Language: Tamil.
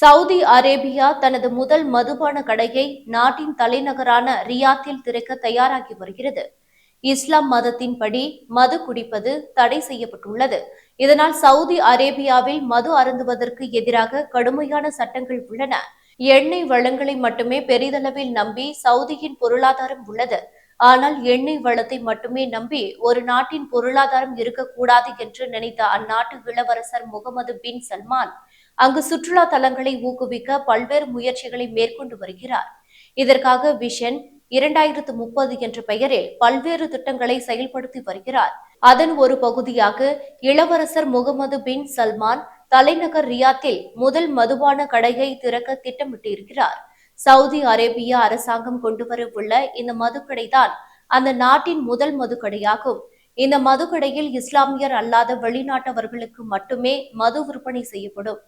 சவுதி அரேபியா தனது முதல் மதுபான கடையை நாட்டின் தலைநகரான ரியாத்தில் திறக்க தயாராகி வருகிறது. இஸ்லாம் மதத்தின்படி மது குடிப்பது தடை செய்யப்பட்டுள்ளது. இதனால் சவுதி அரேபியாவில் மது அருந்துவதற்கு எதிராக கடுமையான சட்டங்கள் உள்ளன. எண்ணெய் வளங்களை மட்டுமே பெரிதளவில் நம்பி சவுதியின் பொருளாதாரம் உள்ளது. ஆனால் எண்ணெய் வளத்தை மட்டுமே நம்பி ஒரு நாட்டின் பொருளாதாரம் இருக்கக்கூடாது என்று நினைத்த அந்நாட்டு இளவரசர் முகமது பின் சல்மான் அங்கு சுற்றுலா தலங்களை ஊக்குவிக்க பல்வேறு முயற்சிகளை மேற்கொண்டு வருகிறார். இதற்காக விஷன் இரண்டாயிரத்து முப்பது என்ற பெயரில் பல்வேறு திட்டங்களை செயல்படுத்தி வருகிறார். அதன் ஒரு பகுதியாக இளவரசர் முகமது பின் சல்மான் தலைநகர் ரியாத்தில் முதல் மதுபான கடையை திறக்க திட்டமிட்டிருக்கிறார். சவுதி அரேபிய அரசாங்கம் கொண்டுவரவுள்ள இந்த மதுக்கடை தான் அந்த நாட்டின் முதல் மதுக்கடையாகும். இந்த மதுக்கடையில் இஸ்லாமியர் அல்லாத வெளிநாட்டவர்களுக்கு மட்டுமே மது விற்பனை செய்யப்படும்.